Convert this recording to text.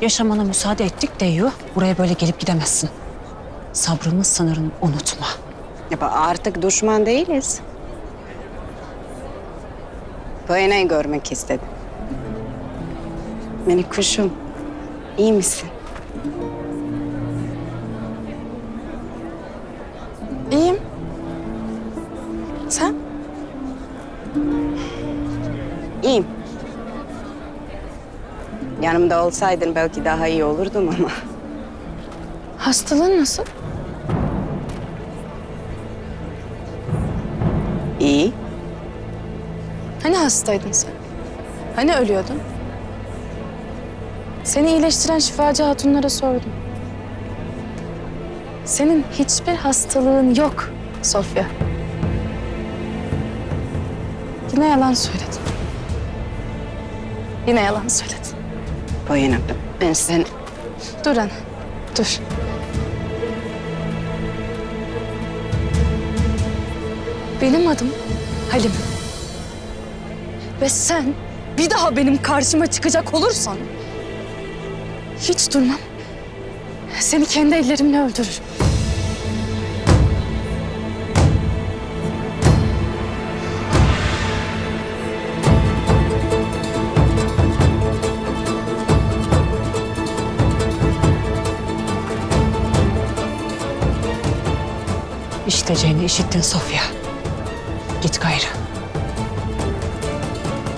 Yaşamana müsaade ettik deyiyor. Buraya böyle gelip gidemezsin. Sabrımın sınırını unutma. Ya artık düşman değiliz. Bayanayı görmek istedim. Beni kuşum, iyi misin? İyiyim. Sen? İyiyim. Yanımda olsaydın belki daha iyi olurdum ama. Hastalığın nasıl? İyi. Hani hastaydın sen? Hani ölüyordun? Seni iyileştiren şifacı hatunlara sordum. Senin hiçbir hastalığın yok Sofya. Yine yalan söyledin. Yine yalan söyledin. Boyuna ben sen Dur anne, dur. Benim adım Halim. Ve sen bir daha benim karşıma çıkacak olursan hiç durmam. Seni kendi ellerimle öldürürüm. İşiteceğini işittin Sofya. Git gayrı.